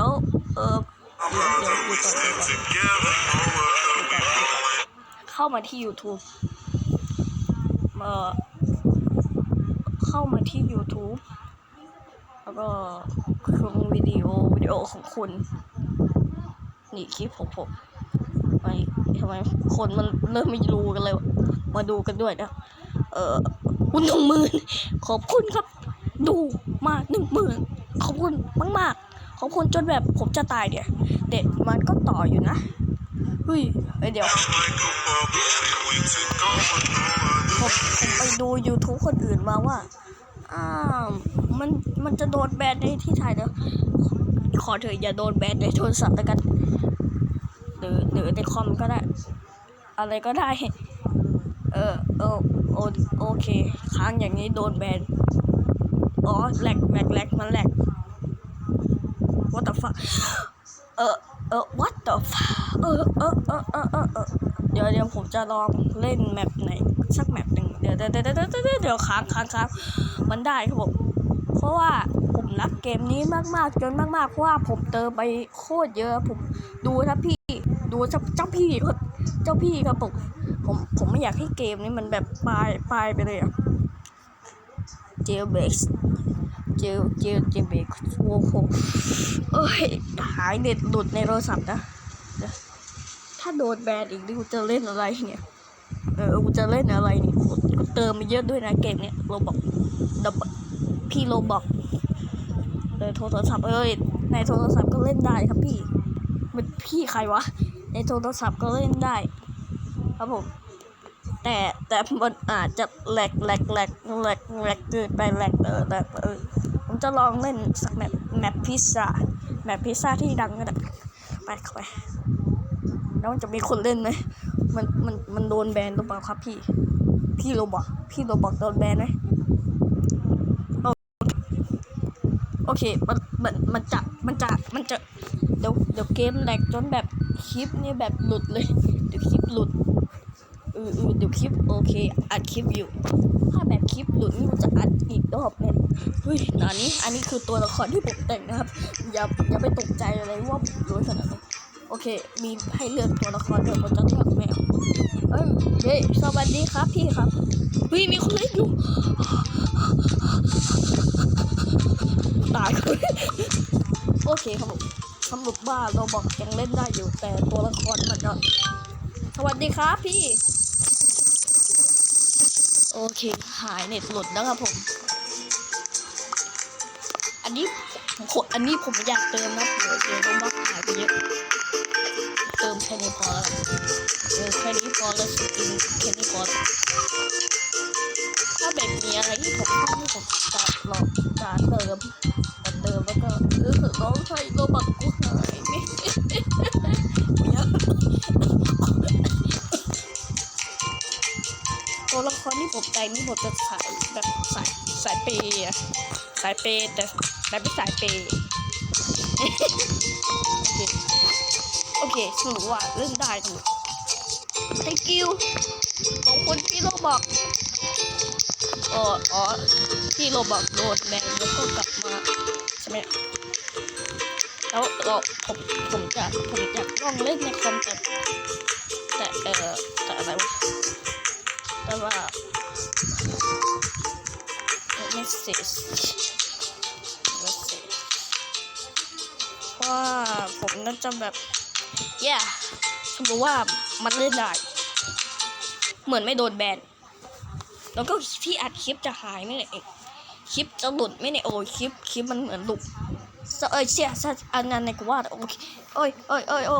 ยว เออเดี๋ยวเดี๋ยวดูก่อนดูก่อนดูก่อนดูก่อนเข้ามาที่ YouTube เออเข้ามาที่ YouTube แล้วก็ลงวิดีโอวิดีโอของคุณ นี่คลิปของผมไมทำไมคนมันเริ่มไม่รู้กันเลย มาดูกันด้วยนะ เออคุณหนึ่งหมื่นขอบคุณครับ ดูมาหนึ่งหมื่นขอบคุณมากมากๆ ขอบคุณจนแบบผมจะตายเนี่ย เด็ดมันก็ต่ออยู่นะเฮ้ยเดี๋ยวผมผมไปดู YouTube คนอื่นมาว่าอ่ามันมันจะโดนแบนในที่ไทยแล้วขอเถอะอย่าโดนแบนในโทรศัพท์แล้วกันหรือหรือในคอมก็ได้ อะไรก็ได้ เออเออโอโอเค ค้างอย่างนี้โดนแบนอ๋อแหลกแหลกแหลกมันแหลก what the fuck เออเออ what the fuck เออเออเออเออเออเออเดี๋ยวเดี๋ยวผมจะลองเล่นแมปไหนสักแมปหนึ่งเดี๋ยวเดี๋ยวเดี๋ยวเดี๋ยวเดี๋ยวเดี๋ยวค้างค้างค้างมันได้ครับผมเพราะว่าผมรักเกมนี้มากๆจนมากๆเพราะว่าผมเติมไปโคตรเยอะผมดูนะพี่ดูเจ้าเจ้าพี่ครับเจ้าพี่ครับผมผมผมไม่อยากให้เกมนี้มันแบบปลายปลายไปเลยอะเจล เจลเจลเจลเบกโอ้โหเอ้ยหายเน็ตหลุดในโทรศัพท์นะ ถ้าโดนแบนอีกนี่กูจะเล่นอะไรเนี่ย เออกูจะเล่นอะไรนี่กูเติมมาเยอะด้วยนะเกมเนี้ยโรบอกดับพี่โรบอกเออโทรศัพท์เอ้ยในโทรศัพท์ก็เล่นได้ครับพี่มันพี่ใครวะ ในโทรศัพท์ก็เล่นได้ ครับผมแต่แต่มันอาจจะแหลกแหลกแหลกแหลกแหลกเกินไปแหลกเออแหลกเออ ผมจะลองเล่นสักแมปแมปพิซซ่าแมปพิซซ่าที่ดังก็ได้ไปเข้าไปแล้วมันจะมีคนเล่นไหมมันมันมันโดนแบนหรือเปล่าครับพี่ พี่โรบอกพี่โรบอกโดนแบนไหมโอเคมันมันมันจะมันจะมันจะเดี๋ยวเดี๋ยวเกมแหลกจนแบบคลิปนี่แบบหลุดเลยเดี๋ยวคลิปหลุด ออเออเดี๋ยวคลิปโอเค อัดคลิปอยู่ ถ้าแบบคลิปหลุดนี่มันจะอัดอีกรอบเนี่ยเฮ้ยหนานี้อันนี้คือตัวละครที่ผมแต่งนะครับ อย่าอย่าไปตกใจอะไรว่าผมรวยขนาดนี้นโอเค มีให้เลือกตัวละครเดี๋ยวผมจะเลือกแมวเอ้ยเฮ้ยสวัสดีครับพี่ครับเฮ้ยมีคนเล่นอยู่ตายเลยโอเคครับผมสรุปว่าเราบอกยังเล่นได้อยู่แต่ตัวละครมันก็สวัสดีครับพี่ โอเค หายเน็ตหลุดแล้วครับผม อันนี้ผมขออันนี้ผมอยากเติมนะเดี๋ยวเดี๋ยวต้องบอกหายไปเยอะ เติมแค่นี้พอแล้วเออแค่นี้พอแล้วสกินแค่นี้พอลถ้าแบบมีอะไรที่ผมชอบที่ผมจะลองจะเติมจะเติมแล้วก็เออน้องชายโรบักกูหายไม่ ตัวละครที่ผมใจนี่ผมจะสายแบบสายสายเปย์อะสายเปย์แต่แต่ไม่สายเปย์โอเคโอเคสรุปว่าเล่นได้ทั้งหมด thank you ขอบคุณพี่โรบอกอ๋ออ๋อพี่โรบอกโดนแบนแล้วก็กลับมาใช่ไหมแล้วเราผมผมจะผมอยากลองเล่นในคอมแต่แต่เออแต่อะไรวะ แต่ว่า message message ว่าผมน่าจะแบบ yeah สมมติว่ามันเล่นได้ เหมือนไม่โดนแบน แล้วก็ที่อัดคลิปจะหายไม่เนี่ยเองคลิปจะหลุดไม่เนี่ยโอ้ยคลิปคลิปมันเหมือนหลุดเอ้ยเสียอันนั้นในกูว่าโอเคเอ้ยเอ้ยเอ้ยโอ้